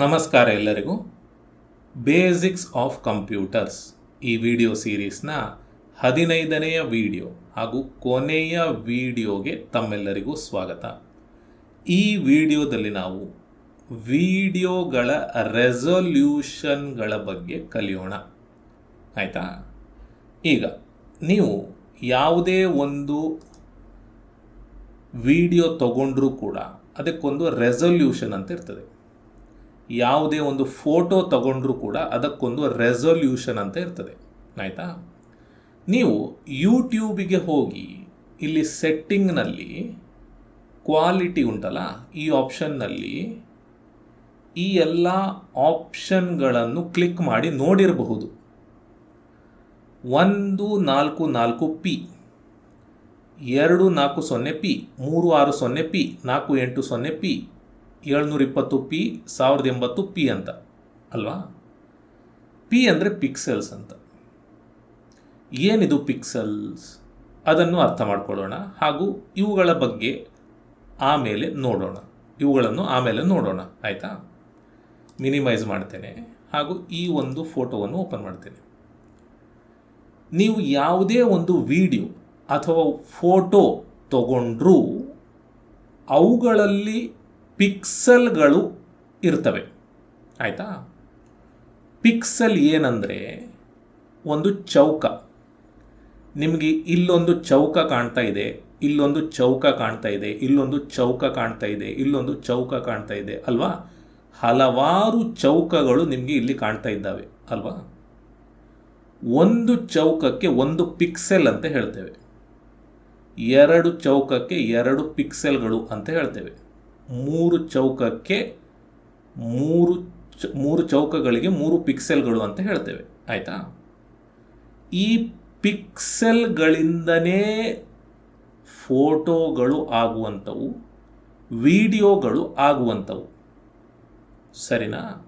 ನಮಸ್ಕಾರ ಎಲ್ಲರಿಗೂ. Basics of computers ಈ ವಿಡಿಯೋ ಸೀರೀಸ್ನ ಹದಿನೈದನೆಯ ವಿಡಿಯೋ ಹಾಗೂ ಕೊನೆಯ ವಿಡಿಯೋಗೆ ತಮ್ಮೆಲ್ಲರಿಗೂ ಸ್ವಾಗತ. ಈ ವಿಡಿಯೋದಲ್ಲಿ ನಾವು ವಿಡಿಯೋಗಳ ರೆಸೊಲ್ಯೂಷನ್ಗಳ ಬಗ್ಗೆ ಕಲಿಯೋಣ. ಆಯಿತಾ? ಈಗ ನೀವು ಯಾವುದೇ ಒಂದು ವಿಡಿಯೋ ತಗೊಂಡ್ರೂ ಕೂಡ ಅದಕ್ಕೊಂದು ರೆಸೊಲ್ಯೂಷನ್ ಅಂತ ಇರ್ತದೆ. ಯಾವುದೇ ಒಂದು ಫೋಟೋ ತಗೊಂಡ್ರೂ ಕೂಡ ಅದಕ್ಕೊಂದು ರೆಸೊಲ್ಯೂಷನ್ ಅಂತ ಇರ್ತದೆ. ಆಯಿತಾ? ನೀವು ಯೂಟ್ಯೂಬಿಗೆ ಹೋಗಿ ಇಲ್ಲಿ ಸೆಟ್ಟಿಂಗ್ನಲ್ಲಿ ಕ್ವಾಲಿಟಿ ಉಂಟಲ್ಲ, ಈ ಆಪ್ಷನ್ನಲ್ಲಿ ಈ ಎಲ್ಲ ಆಪ್ಷನ್ಗಳನ್ನು ಕ್ಲಿಕ್ ಮಾಡಿ ನೋಡಿರಬಹುದು. ಒಂದು ನಾಲ್ಕು ನಾಲ್ಕು ಪಿ ಎರಡು ನಾಲ್ಕು ಸೊನ್ನೆ ಪಿ ಮೂರು ಆರು ಸೊನ್ನೆ ಪಿ ನಾಲ್ಕು ಎಂಟು ಸೊನ್ನೆ ಪಿ ಏಳ್ನೂರ ಇಪ್ಪತ್ತು ಪಿ, ಸಾವಿರದ ಎಂಬತ್ತು ಪಿ ಅಂತ, ಅಲ್ವಾ? ಪಿ ಅಂದರೆ ಪಿಕ್ಸೆಲ್ಸ್ ಅಂತ. ಏನಿದು ಪಿಕ್ಸೆಲ್ಸ್? ಅದನ್ನು ಅರ್ಥ ಮಾಡ್ಕೊಳ್ಳೋಣ. ಹಾಗೂ ಇವುಗಳ ಬಗ್ಗೆ ಆಮೇಲೆ ನೋಡೋಣ. ಇವುಗಳನ್ನು ಆಮೇಲೆ ನೋಡೋಣ. ಆಯಿತಾ? ಮಿನಿಮೈಸ್ ಮಾಡ್ತೇನೆ. ಹಾಗೂ ಈ ಒಂದು ಫೋಟೋವನ್ನು ಓಪನ್ ಮಾಡ್ತೇನೆ. ನೀವು ಯಾವುದೇ ಒಂದು ವಿಡಿಯೋ ಅಥವಾ ಫೋಟೋ ತಗೊಂಡ್ರೂ ಅವುಗಳಲ್ಲಿ ಪಿಕ್ಸೆಲ್ಗಳು ಇರ್ತವೆ. ಆಯಿತಾ? ಪಿಕ್ಸೆಲ್ ಏನಂದರೆ ಒಂದು ಚೌಕ. ನಿಮಗೆ ಇಲ್ಲೊಂದು ಚೌಕ ಕಾಣ್ತಾ ಇದೆ, ಇಲ್ಲೊಂದು ಚೌಕ ಕಾಣ್ತಾ ಇದೆ, ಇಲ್ಲೊಂದು ಚೌಕ ಕಾಣ್ತಾ ಇದೆ, ಇಲ್ಲೊಂದು ಚೌಕ ಕಾಣ್ತಾ ಇದೆ, ಅಲ್ವಾ? ಹಲವಾರು ಚೌಕಗಳು ನಿಮಗೆ ಇಲ್ಲಿ ಕಾಣ್ತಾ ಇದ್ದಾವೆ, ಅಲ್ವಾ? ಒಂದು ಚೌಕಕ್ಕೆ ಒಂದು ಪಿಕ್ಸೆಲ್ ಅಂತ ಹೇಳ್ತೇವೆ. ಎರಡು ಚೌಕಕ್ಕೆ ಎರಡು ಪಿಕ್ಸೆಲ್ಗಳು ಅಂತ ಹೇಳ್ತೇವೆ. ಮೂರು ಚೌಕಕ್ಕೆ ಮೂರು ಮೂರು ಚೌಕಗಳಿಗೆ ಮೂರು ಪಿಕ್ಸೆಲ್ಗಳು ಅಂತ ಹೇಳ್ತೇವೆ. ಆಯಿತಾ? ಈ ಪಿಕ್ಸೆಲ್ಗಳಿಂದನೇ ಫೋಟೋಗಳು ಆಗುವಂಥವು, ವಿಡಿಯೋಗಳು ಆಗುವಂಥವು. ಸರಿನಾ?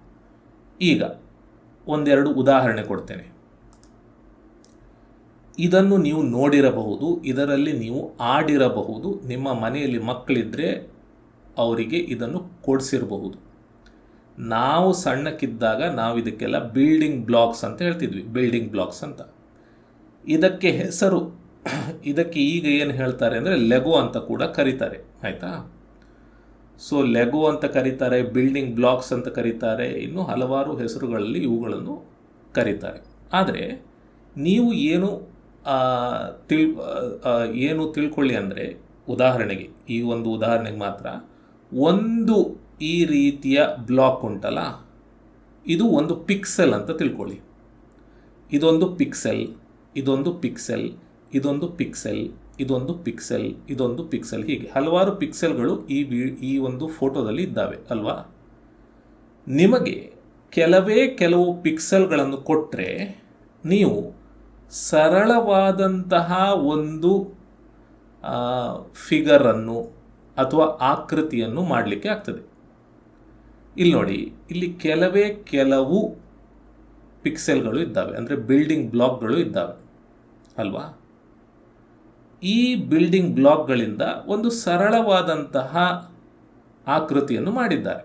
ಈಗ ಒಂದೆರಡು ಉದಾಹರಣೆ ಕೊಡ್ತೇನೆ. ಇದನ್ನು ನೀವು ನೋಡಿರಬಹುದು, ಇದರಲ್ಲಿ ನೀವು ಆಡಿರಬಹುದು, ನಿಮ್ಮ ಮನೆಯಲ್ಲಿ ಮಕ್ಕಳಿದ್ದರೆ ಅವರಿಗೆ ಇದನ್ನು ಕೊಡಿಸಿರಬಹುದು. ನಾವು ಸಣ್ಣಕ್ಕಿದ್ದಾಗ ನಾವು ಇದಕ್ಕೆಲ್ಲ ಬಿಲ್ಡಿಂಗ್ ಬ್ಲಾಕ್ಸ್ ಅಂತ ಹೇಳ್ತಿದ್ವಿ. ಬಿಲ್ಡಿಂಗ್ ಬ್ಲಾಕ್ಸ್ ಅಂತ. ಇದಕ್ಕೆ ಹೆಸರು, ಇದಕ್ಕೆ ಈಗ ಏನು ಹೇಳ್ತಾರೆ ಅಂದರೆ ಲೆಗೋ ಅಂತ ಕೂಡ ಕರೀತಾರೆ. ಆಯಿತಾ? ಸೊ ಲೆಗೋ ಅಂತ ಕರೀತಾರೆ ಬಿಲ್ಡಿಂಗ್ ಬ್ಲಾಕ್ಸ್ ಅಂತ ಕರೀತಾರೆ, ಇನ್ನೂ ಹಲವಾರು ಹೆಸರುಗಳಲ್ಲಿ ಇವುಗಳನ್ನು ಕರೀತಾರೆ. ಆದರೆ, ನೀವು ಏನು ತಿಳ್ ಏನು ತಿಳ್ಕೊಳ್ಳಿ ಅಂದರೆ, ಉದಾಹರಣೆಗೆ, ಈ ಒಂದು ಉದಾಹರಣೆಗೆ ಮಾತ್ರ ಒಂದು ಈ ರೀತಿಯ ಬ್ಲಾಕ್ ಉಂಟಲ್ಲ? ಇದು ಒಂದು ಪಿಕ್ಸೆಲ್ ಅಂತ ತಿಳ್ಕೊಳ್ಳಿ. ಇದೊಂದು ಪಿಕ್ಸೆಲ್ ಇದೊಂದು ಪಿಕ್ಸೆಲ್ ಇದೊಂದು ಪಿಕ್ಸೆಲ್ ಇದೊಂದು ಪಿಕ್ಸೆಲ್ ಇದೊಂದು ಪಿಕ್ಸೆಲ್ ಹೀಗೆ. ಹಲವಾರು ಪಿಕ್ಸೆಲ್ಗಳು ಈ ವಿ, ಈ ಒಂದು ಫೋಟೋದಲ್ಲಿ ಇದ್ದಾವೆ ಅಲ್ವಾ? ನಿಮಗೆ ಕೆಲವೇ ಕೆಲವು ಪಿಕ್ಸೆಲ್ಗಳನ್ನು ಕೊಟ್ಟರೆ ನೀವು ಸರಳವಾದಂತಹ ಒಂದು ಫಿಗರನ್ನು ಅಥವಾ ಆಕೃತಿಯನ್ನು ಮಾಡಲಿಕ್ಕೆ ಆಗ್ತದೆ. ಇಲ್ಲಿ ನೋಡಿ, ಇಲ್ಲಿ ಕೆಲವೇ ಕೆಲವು ಪಿಕ್ಸೆಲ್ಗಳು ಇದ್ದಾವೆ, ಅಂದರೆ ಬಿಲ್ಡಿಂಗ್ ಬ್ಲಾಕ್ಗಳು ಇದ್ದಾವೆ, ಅಲ್ವಾ? ಈ ಬಿಲ್ಡಿಂಗ್ ಬ್ಲಾಕ್ಗಳಿಂದ ಒಂದು ಸರಳವಾದಂತಹ ಆಕೃತಿಯನ್ನು ಮಾಡಿದ್ದಾರೆ.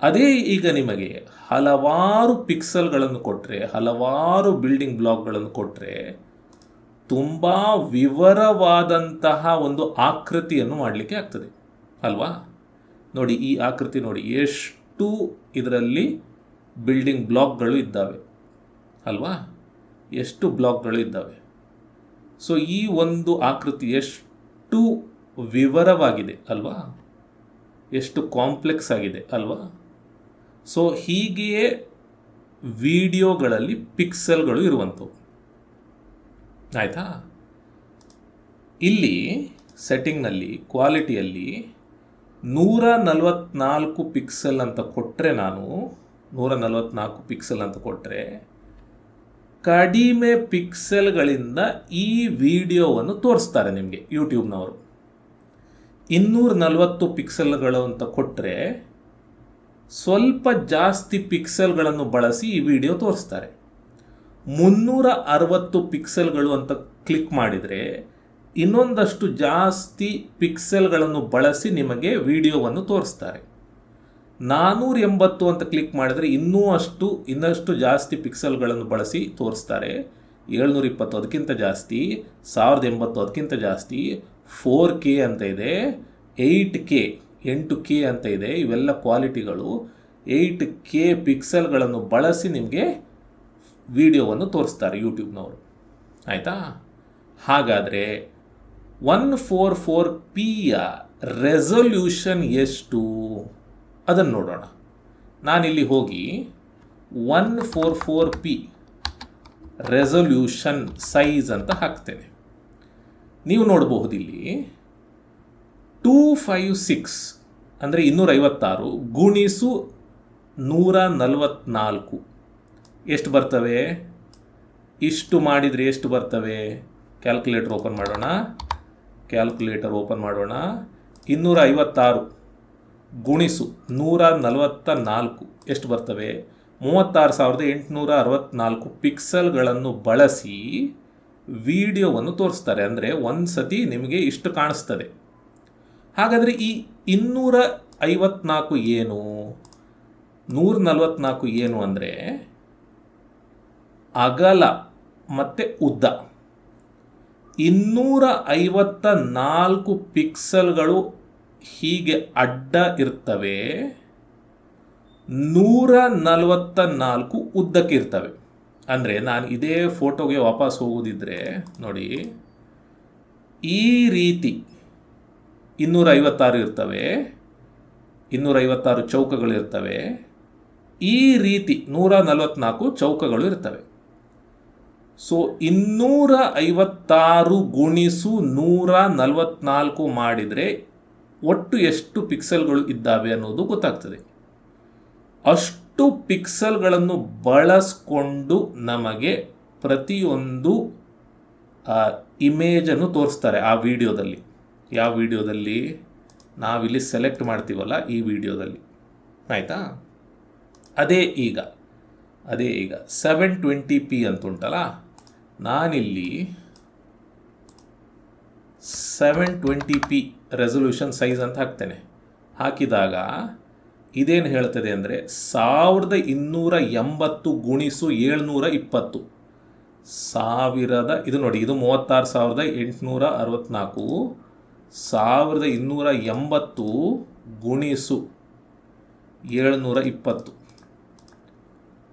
ಅದೇ ಈಗ ನಿಮಗೆ ಹಲವಾರು ಪಿಕ್ಸೆಲ್ಗಳನ್ನು ಕೊಟ್ಟರೆ ಹಲವಾರು ಬಿಲ್ಡಿಂಗ್ ಬ್ಲಾಕ್ಗಳನ್ನು ಕೊಟ್ಟರೆ ತುಂಬ ವಿವರವಾದಂತಹ ಒಂದು ಆಕೃತಿಯನ್ನು ಮಾಡಲಿಕ್ಕೆ ಆಗ್ತದೆ. ಅಲ್ವಾ? ನೋಡಿ, ಈ ಆಕೃತಿ ನೋಡಿ, ಎಷ್ಟು ಇದರಲ್ಲಿ ಬಿಲ್ಡಿಂಗ್ ಬ್ಲಾಕ್ಗಳು ಇದ್ದಾವೆ. ಅಲ್ವಾ? ಎಷ್ಟು ಬ್ಲಾಕ್ಗಳು ಇದ್ದಾವೆ. ಸೊ, ಈ ಒಂದು ಆಕೃತಿ ಎಷ್ಟು ವಿವರವಾಗಿದೆ, ಅಲ್ವಾ? ಎಷ್ಟು ಕಾಂಪ್ಲೆಕ್ಸ್ ಆಗಿದೆ, ಅಲ್ವಾ? ಸೊ, ಹೀಗೆಯೇ ವಿಡಿಯೋಗಳಲ್ಲಿ ಪಿಕ್ಸೆಲ್ಗಳು ಇರುವಂಥವು. ಆಯಿತಾ? ಇಲ್ಲಿ ಸೆಟ್ಟಿಂಗ್ನಲ್ಲಿ ಕ್ವಾಲಿಟಿಯಲ್ಲಿ ನೂರ ನಲವತ್ನಾಲ್ಕು ಪಿಕ್ಸೆಲ್ ಅಂತ ಕೊಟ್ಟರೆ ನಾನು ನೂರ ನಲವತ್ನಾಲ್ಕು ಪಿಕ್ಸೆಲ್ ಅಂತ ಕೊಟ್ಟರೆ ಕಡಿಮೆ ಪಿಕ್ಸೆಲ್ಗಳಿಂದ ಈ ವಿಡಿಯೋವನ್ನು ತೋರಿಸ್ತಾರೆ ನಿಮಗೆ ಯೂಟ್ಯೂಬ್ನವರು. ಇನ್ನೂರ ನಲವತ್ತು ಪಿಕ್ಸೆಲ್ಗಳು ಅಂತ ಕೊಟ್ಟರೆ ಸ್ವಲ್ಪ ಜಾಸ್ತಿ ಪಿಕ್ಸೆಲ್ಗಳನ್ನು ಬಳಸಿ ಈ ವಿಡಿಯೋ ತೋರಿಸ್ತಾರೆ. ಮುನ್ನೂರ ಅರವತ್ತು ಪಿಕ್ಸೆಲ್ಗಳು ಅಂತ ಕ್ಲಿಕ್ ಮಾಡಿದರೆ ಇನ್ನೊಂದಷ್ಟು ಜಾಸ್ತಿ ಪಿಕ್ಸೆಲ್ಗಳನ್ನು ಬಳಸಿ ನಿಮಗೆ ವಿಡಿಯೋವನ್ನು ತೋರಿಸ್ತಾರೆ. ನಾನ್ನೂರ ಎಂಬತ್ತು ಅಂತ ಕ್ಲಿಕ್ ಮಾಡಿದರೆ ಇನ್ನೂ ಅಷ್ಟು, ಇನ್ನಷ್ಟು ಜಾಸ್ತಿ ಪಿಕ್ಸೆಲ್ಗಳನ್ನು ಬಳಸಿ ತೋರಿಸ್ತಾರೆ. ಏಳ್ನೂರ ಇಪ್ಪತ್ತು ಅದಕ್ಕಿಂತ ಜಾಸ್ತಿ ಸಾವಿರದ ಎಂಬತ್ತು ಅದಕ್ಕಿಂತ ಜಾಸ್ತಿ, ಫೋರ್ ಕೆ ಅಂತ ಇದೆ, ಏಯ್ಟ್ ಕೆ, ಎಂಟು ಕೆ ಅಂತ ಇದೆ, ಇವೆಲ್ಲ ಕ್ವಾಲಿಟಿಗಳು. ಏಯ್ಟ್ ಕೆ ಪಿಕ್ಸೆಲ್ಗಳನ್ನು ಬಳಸಿ ನಿಮಗೆ ವಿಡಿಯೋವನ್ನು ತೋರಿಸ್ತಾರೆ ಯೂಟ್ಯೂಬ್ನವರು. ಆಯಿತಾ? ಹಾಗಾದರೆ ಒನ್ ಫೋರ್ ಫೋರ್ ಪಿಯ ರೆಸೊಲ್ಯೂಷನ್ ಎಷ್ಟು? ಅದನ್ನು ನೋಡೋಣ. ನಾನಿಲ್ಲಿ ಹೋಗಿ one four four P resolution size ಅಂತ ಹಾಕ್ತೇನೆ. ನೀವು ನೋಡಬಹುದು ಇಲ್ಲಿ ಟೂ ಫೈವ್ ಸಿಕ್ಸ್ ಅಂದರೆ ಇನ್ನೂರೈವತ್ತಾರು ಗುಣಿಸು ನೂರ ನಲವತ್ನಾಲ್ಕು. ಎಷ್ಟು ಬರ್ತವೆ? ಇಷ್ಟು ಮಾಡಿದರೆ ಎಷ್ಟು ಬರ್ತವೆ? ಕ್ಯಾಲ್ಕುಲೇಟರ್ ಓಪನ್ ಮಾಡೋಣ. ಕ್ಯಾಲ್ಕುಲೇಟರ್ ಓಪನ್ ಮಾಡೋಣ. ಇನ್ನೂರ ಐವತ್ತಾರು ಗುಣಿಸು ನೂರ ನಲವತ್ತ ನಾಲ್ಕು ಎಷ್ಟು ಬರ್ತವೆ? ಮೂವತ್ತಾರು ಸಾವಿರದ ಎಂಟುನೂರ ಅರವತ್ತ್ನಾಲ್ಕು ಪಿಕ್ಸೆಲ್ಗಳನ್ನು ಬಳಸಿ ವಿಡಿಯೋವನ್ನು ತೋರಿಸ್ತಾರೆ. ಅಂದರೆ ಒಂದು ಸತಿ ನಿಮಗೆ ಇಷ್ಟು ಕಾಣಿಸ್ತದೆ. ಹಾಗಾದರೆ ಈ ಇನ್ನೂರ ಐವತ್ನಾಲ್ಕು ಏನು? ನೂರ ನಲವತ್ನಾಲ್ಕು ಏನು ಅಂದರೆ ಅಗಲ ಮತ್ತು ಉದ್ದ. ಇನ್ನೂರ ಐವತ್ತ ನಾಲ್ಕು ಪಿಕ್ಸೆಲ್ಗಳು ಹೀಗೆ ಅಡ್ಡ ಇರ್ತವೆ. ನೂರ ನಲವತ್ತ ನಾಲ್ಕು ಉದ್ದಕ್ಕೆ ಇರ್ತವೆ. ಅಂದರೆ ನಾನು ಇದೇ ಫೋಟೋಗೆ ವಾಪಸ್ ಹೋಗೋದಿದ್ರೆ ನೋಡಿ, ಈ ರೀತಿ ಇನ್ನೂರ ಐವತ್ತಾರು ಇರ್ತವೆ ಇನ್ನೂರ ಐವತ್ತಾರು ಚೌಕಗಳು ಇರ್ತವೆ, ಈ ರೀತಿ ನೂರ ನಲವತ್ನಾಲ್ಕು ಚೌಕಗಳು ಇರ್ತವೆ. ಸೊ ಇನ್ನೂರ ಐವತ್ತಾರು ಗುಣಿಸು ನೂರ ನಲವತ್ನಾಲ್ಕು ಮಾಡಿದರೆ ಒಟ್ಟು ಎಷ್ಟು ಪಿಕ್ಸೆಲ್ಗಳು ಇದ್ದಾವೆ ಅನ್ನೋದು ಗೊತ್ತಾಗ್ತದೆ. ಅಷ್ಟು ಪಿಕ್ಸೆಲ್ಗಳನ್ನು ಬಳಸ್ಕೊಂಡು ನಮಗೆ ಪ್ರತಿಯೊಂದು ಇಮೇಜನ್ನು ತೋರಿಸ್ತಾರೆ ಆ ವಿಡಿಯೋದಲ್ಲಿ. ಯಾವ ವಿಡಿಯೋದಲ್ಲಿ? ನಾವಿಲ್ಲಿ ಸೆಲೆಕ್ಟ್ ಮಾಡ್ತೀವಲ್ಲ ಈ ವಿಡಿಯೋದಲ್ಲಿ. ಆಯಿತಾ? ಅದೇ ಈಗ. ಅದೇ ಈಗ. ಸೆವೆನ್ ಟ್ವೆಂಟಿ ಪಿ ಅಂತ ಉಂಟಲ್ಲ ನಾನಿಲ್ಲಿ seven twenty P resolution size ಅಂತ ಹಾಕ್ತೇನೆ. ಹಾಕಿದಾಗ ಇದೇನು ಹೇಳ್ತದೆ ಅಂದರೆ ಸಾವಿರದ ಇನ್ನೂರ ಎಂಬತ್ತು ಗುಣಿಸು ಏಳ್ನೂರ ಇಪ್ಪತ್ತು. ಸಾವಿರದ, ಇದು ನೋಡಿ, ಇದು ಮೂವತ್ತಾರು ಸಾವಿರದ ಎಂಟುನೂರ ಅರವತ್ತ್ನಾಲ್ಕು ಸಾವಿರದ ಇನ್ನೂರ ಎಂಬತ್ತು ಗುಣಿಸು ಏಳ್ನೂರ ಇಪ್ಪತ್ತು.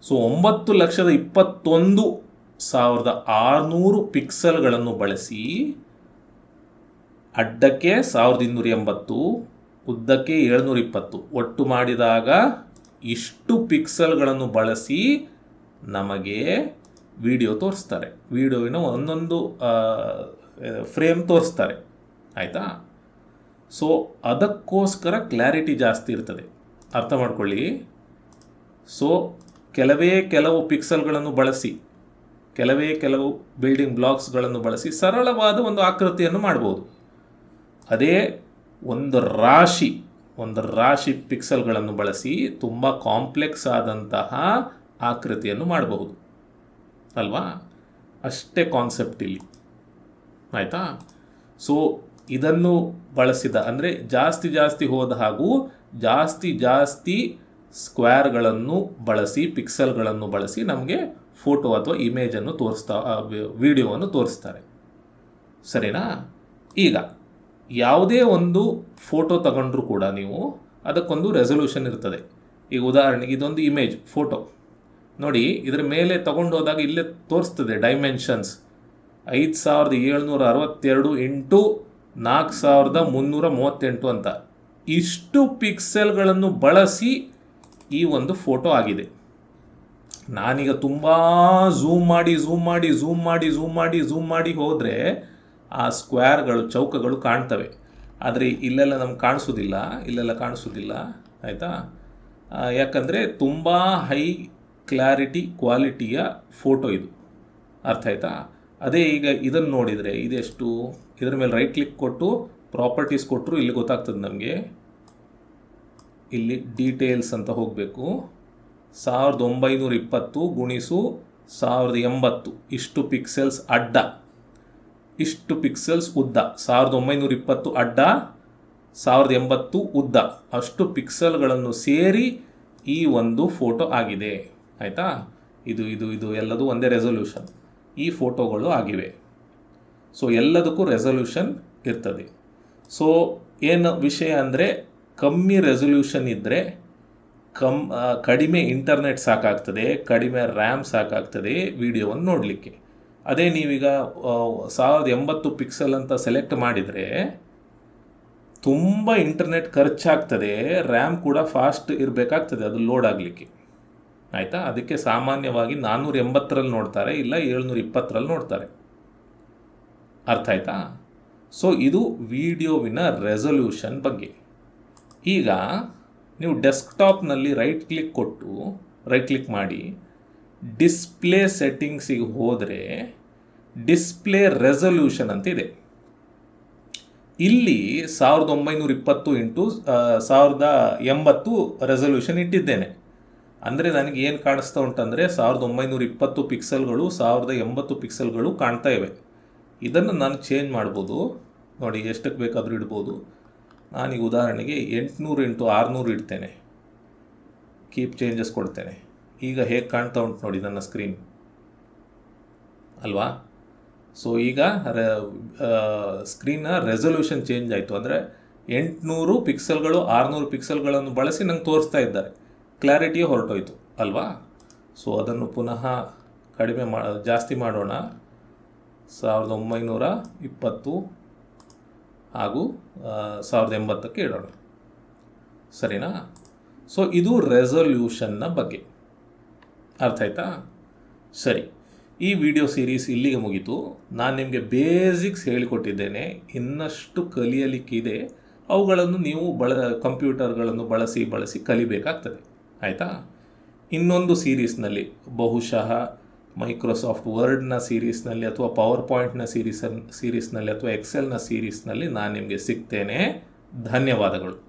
ಸೊ ಒಂಬತ್ತು ಲಕ್ಷದ ಇಪ್ಪತ್ತೊಂದು ಸಾವಿರದ ಆರುನೂರು ಪಿಕ್ಸೆಲ್ಗಳನ್ನು ಬಳಸಿ ಅಡ್ಡಕ್ಕೆ ಸಾವಿರದ ಇನ್ನೂರ ಎಂಬತ್ತು, ಉದ್ದಕ್ಕೆ ಏಳ್ನೂರ ಇಪ್ಪತ್ತು. ಒಟ್ಟು ಮಾಡಿದಾಗ ಇಷ್ಟು ಪಿಕ್ಸೆಲ್ಗಳನ್ನು ಬಳಸಿ ನಮಗೆ ವಿಡಿಯೋ ತೋರಿಸ್ತಾರೆ. ವಿಡಿಯೋವಿನ ಒಂದೊಂದು ಫ್ರೇಮ್ ತೋರಿಸ್ತಾರೆ. ಆಯಿತಾ? ಸೊ, ಅದಕ್ಕೋಸ್ಕರ ಕ್ಲಾರಿಟಿ ಜಾಸ್ತಿ ಇರ್ತದೆ. ಅರ್ಥ ಮಾಡ್ಕೊಳ್ಳಿ. ಸೊ, ಕೆಲವೇ ಕೆಲವು ಪಿಕ್ಸೆಲ್ಗಳನ್ನು ಬಳಸಿ. ಕೆಲವೇ ಕೆಲವು ಬಿಲ್ಡಿಂಗ್ ಬ್ಲಾಕ್ಸ್ಗಳನ್ನು ಬಳಸಿ ಸರಳವಾದ ಒಂದು ಆಕೃತಿಯನ್ನು ಮಾಡ್ಬೋದು. ಅದೇ ಒಂದು ರಾಶಿ ಒಂದು ರಾಶಿ ಪಿಕ್ಸೆಲ್ಗಳನ್ನು ಬಳಸಿ ತುಂಬ ಕಾಂಪ್ಲೆಕ್ಸ್ ಆದಂತಹ ಆಕೃತಿಯನ್ನು ಮಾಡಬಹುದು ಅಲ್ವಾ? ಅಷ್ಟೇ ಕಾನ್ಸೆಪ್ಟ್ ಇಲ್ಲಿ. ಆಯಿತಾ? ಸೊ ಇದನ್ನು ಬಳಸಿದ ಅಂದರೆ ಜಾಸ್ತಿ ಜಾಸ್ತಿ ಹೋದ ಹಾಗೂ ಜಾಸ್ತಿ ಜಾಸ್ತಿ ಸ್ಕ್ವೇರ್ಗಳನ್ನು ಬಳಸಿ ಪಿಕ್ಸೆಲ್ಗಳನ್ನು ಬಳಸಿ ನಮಗೆ ಫೋಟೋ ಅಥವಾ ಇಮೇಜನ್ನು ತೋರಿಸ್ತಾ ವಿಡಿಯೋವನ್ನು ತೋರಿಸ್ತಾರೆ. ಸರಿನಾ? ಈಗ, ಯಾವುದೇ ಒಂದು ಫೋಟೋ ತಗೊಂಡ್ರೂ ಕೂಡ ನೀವು ಅದಕ್ಕೊಂದು ರೆಸೊಲ್ಯೂಷನ್ ಇರ್ತದೆ. ಈಗ ಉದಾಹರಣೆಗೆ ಇದೊಂದು ಇಮೇಜ್ ಫೋಟೋ ನೋಡಿ, ಇದರ ಮೇಲೆ ತಗೊಂಡು ಹೋದಾಗ ಇಲ್ಲೇ ತೋರಿಸ್ತದೆ ಡೈಮೆನ್ಷನ್ಸ್ ಐದು ಸಾವಿರದ ಏಳ್ನೂರ ಅರವತ್ತೆರಡು ಇಂಟು ನಾಲ್ಕು ಸಾವಿರದ ಮುನ್ನೂರ ಮೂವತ್ತೆಂಟು ಅಂತ. ಇಷ್ಟು ಪಿಕ್ಸೆಲ್ಗಳನ್ನು ಬಳಸಿ ಈ ಒಂದು ಫೋಟೋ ಆಗಿದೆ. ನಾನೀಗ ತುಂಬ ಝೂಮ್ ಮಾಡಿ ಝೂಮ್ ಮಾಡಿ ಝೂಮ್ ಮಾಡಿ ಝೂಮ್ ಮಾಡಿ ಝೂಮ್ ಮಾಡಿ ಹೋದರೆ ಆ ಸ್ಕ್ವೇರ್ಗಳು ಚೌಕಗಳು ಕಾಣ್ತವೆ. ಆದರೆ ಇಲ್ಲೆಲ್ಲ ನಮ್ಗೆ ಕಾಣಿಸೋದಿಲ್ಲ, ಇಲ್ಲೆಲ್ಲ ಕಾಣಿಸೋದಿಲ್ಲ, ಆಯಿತಾ? ಯಾಕಂದರೆ ತುಂಬ ಹೈ ಕ್ಲಾರಿಟಿ ಕ್ವಾಲಿಟಿಯ ಫೋಟೋ ಇದು. ಅರ್ಥ ಆಯ್ತಾ? ಅದೇ ಈಗ ಇದನ್ನು ನೋಡಿದರೆ ಇದೆಷ್ಟು? ಇದರ ಮೇಲೆ ರೈಟ್ ಕ್ಲಿಕ್ ಕೊಟ್ಟು ಪ್ರಾಪರ್ಟೀಸ್ ಕೊಟ್ಟರು ಇಲ್ಲಿ ಗೊತ್ತಾಗ್ತದೆ ನಮಗೆ. ಇಲ್ಲಿ ಡೀಟೇಲ್ಸ್ ಅಂತ ಹೋಗಬೇಕು. ಸಾವಿರದ ಒಂಬೈನೂರ ಇಪ್ಪತ್ತು ಗುಣಿಸು ಸಾವಿರದ ಎಂಬತ್ತು. ಇಷ್ಟು ಪಿಕ್ಸೆಲ್ಸ್ ಅಡ್ಡ. ಇಷ್ಟು ಪಿಕ್ಸೆಲ್ಸ್ ಉದ್ದ. ಸಾವಿರದ ಒಂಬೈನೂರ ಇಪ್ಪತ್ತು ಅಡ್ಡ, ಸಾವಿರದ ಎಂಬತ್ತು ಉದ್ದ. ಅಷ್ಟು ಪಿಕ್ಸೆಲ್ಗಳನ್ನು ಸೇರಿ ಈ ಒಂದು ಫೋಟೋ ಆಗಿದೆ. ಆಯಿತಾ? ಇದು ಇದು ಇದು ಎಲ್ಲದೂ ಒಂದೇ ರೆಸೊಲ್ಯೂಷನ್ ಈ ಫೋಟೋಗಳು ಆಗಿವೆ. ಸೊ ಎಲ್ಲದಕ್ಕೂ ರೆಸೊಲ್ಯೂಷನ್ ಇರ್ತದೆ. ಸೊ ಏನು ವಿಷಯ ಅಂದರೆ ಕಮ್ಮಿ ರೆಸೊಲ್ಯೂಷನ್ ಇದ್ದರೆ ಕಮ್ ಕಡಿಮೆ ಇಂಟರ್ನೆಟ್ ಸಾಕಾಗ್ತದೆ, ಕಡಿಮೆ ರ್ಯಾಮ್ ಸಾಕಾಗ್ತದೆ ವಿಡಿಯೋವನ್ನು ನೋಡಲಿಕ್ಕೆ. ಅದೇ ನೀವೀಗ ಸಾವಿರದ ಎಂಬತ್ತು ಪಿಕ್ಸೆಲ್ ಅಂತ ಸೆಲೆಕ್ಟ್ ಮಾಡಿದರೆ ತುಂಬ ಇಂಟರ್ನೆಟ್ ಖರ್ಚಾಗ್ತದೆ ರ್ಯಾಮ್ ಕೂಡ ಫಾಸ್ಟ್ ಇರಬೇಕಾಗ್ತದೆ ಅದು ಲೋಡ್ ಆಗಲಿಕ್ಕೆ. ಆಯಿತಾ? ಅದಕ್ಕೆ ಸಾಮಾನ್ಯವಾಗಿ ನಾನ್ನೂರ ಎಂಬತ್ತರಲ್ಲಿ ನೋಡ್ತಾರೆ, ಇಲ್ಲ ಏಳ್ನೂರ ಇಪ್ಪತ್ತರಲ್ಲಿ ನೋಡ್ತಾರೆ. ಅರ್ಥ ಆಯ್ತಾ? ಸೊ ಇದು ವಿಡಿಯೋವಿನ ರೆಸೊಲ್ಯೂಷನ್ ಬಗ್ಗೆ. ಈಗ ನೀವು ಡೆಸ್ಕ್ಟಾಪ್ನಲ್ಲಿ ರೈಟ್ ಕ್ಲಿಕ್ ಕೊಟ್ಟು, ರೈಟ್ ಕ್ಲಿಕ್ ಮಾಡಿ, ಡಿಸ್ಪ್ಲೇ ಸೆಟ್ಟಿಂಗ್ಸಿಗೆ ಹೋದರೆ ಡಿಸ್ಪ್ಲೇ ರೆಸೊಲ್ಯೂಷನ್ ಅಂತ ಇದೆ. ಇಲ್ಲಿ ಸಾವಿರದ ಒಂಬೈನೂರ ಇಪ್ಪತ್ತು ಇಂಟು ಸಾವಿರದ ಎಂಬತ್ತು ರೆಸೊಲ್ಯೂಷನ್ ಇಟ್ಟಿದ್ದೇನೆ. ಅಂದರೆ ನನಗೆ ಏನು ಕಾಣಿಸ್ತಾ ಉಂಟಂದರೆ ಸಾವಿರದ ಒಂಬೈನೂರ ಇಪ್ಪತ್ತು ಪಿಕ್ಸೆಲ್ಗಳು, ಸಾವಿರದ ಎಂಬತ್ತು ಪಿಕ್ಸೆಲ್ಗಳು ಕಾಣ್ತಾ ಇವೆ. ಇದನ್ನು ನಾನು ಚೇಂಜ್ ಮಾಡ್ಬೋದು. ನೋಡಿ, ಎಷ್ಟಕ್ಕೆ ಬೇಕಾದರೂ ಇಡ್ಬೋದು. ನಾನೀಗ ಉದಾಹರಣೆಗೆ ಎಂಟುನೂರು ಇಂಟು ಆರುನೂರು ಇಡ್ತೇನೆ. ಕೀಪ್ ಚೇಂಜಸ್ ಕೊಡ್ತೇನೆ. ಈಗ ಹೇಗೆ ಕಾಣ್ತಾ ಉಂಟು ನೋಡಿ ನನ್ನ ಸ್ಕ್ರೀನ್ ಅಲ್ವಾ? ಸೊ ಈಗ ರೆ ಸ್ಕ್ರೀನ್ನ ರೆಸೊಲ್ಯೂಷನ್ ಚೇಂಜ್ ಆಯಿತು. ಅಂದರೆ ಎಂಟುನೂರು ಪಿಕ್ಸೆಲ್ಗಳು ಆರುನೂರು ಪಿಕ್ಸೆಲ್ಗಳನ್ನು ಬಳಸಿ ನಂಗೆ ತೋರಿಸ್ತಾ ಇದ್ದಾರೆ. ಕ್ಲಾರಿಟಿ ಹೊರಟೋಯ್ತು. ಅಲ್ವಾ? ಸೊ ಅದನ್ನು ಪುನಃ ಕಡಿಮೆ ಮಾ, ಜಾಸ್ತಿ ಮಾಡೋಣ. ಸಾವಿರದ ಒಂಬೈನೂರ ಇಪ್ಪತ್ತು ಹಾಗೂ ಸಾವಿರದ ಎಂಬತ್ತಕ್ಕೆ ಇಡೋಣ. ಸರಿನಾ? ಸೊ ಇದು ರೆಸೊಲ್ಯೂಷನ್ನ ಬಗ್ಗೆ. ಅರ್ಥ ಆಯ್ತಾ? ಸರಿ. ಈ ವಿಡಿಯೋ ಸೀರೀಸ್ ಇಲ್ಲಿಗೆ ಮುಗೀತು. ನಾನು ನಿಮಗೆ ಬೇಸಿಕ್ಸ್ ಹೇಳಿಕೊಟ್ಟಿದ್ದೇನೆ. ಇನ್ನಷ್ಟು ಕಲಿಯಲಿಕ್ಕಿದೆ. ಅವುಗಳನ್ನು ನೀವು ಬಳ, ಕಂಪ್ಯೂಟರ್ಗಳನ್ನು ಬಳಸಿ ಬಳಸಿ ಕಲಿಬೇಕಾಗ್ತದೆ. ಆಯಿತಾ? ಇನ್ನೊಂದು ಸೀರೀಸ್ನಲ್ಲಿ ಬಹುಶಃ ಮೈಕ್ರೋಸಾಫ್ಟ್ ವರ್ಡ್ನ ಸೀರೀಸ್ನಲ್ಲಿ ಅಥವಾ ಪವರ್ ಪಾಯಿಂಟ್ನ ಸೀರೀಸ್ ಸೀರೀಸ್ನಲ್ಲಿ ಅಥವಾ ಎಕ್ಸೆಲ್ನ ಸೀರೀಸ್ನಲ್ಲಿ ನಾನು ನಿಮಗೆ ಸಿಗ್ತೇನೆ. ಧನ್ಯವಾದಗಳು.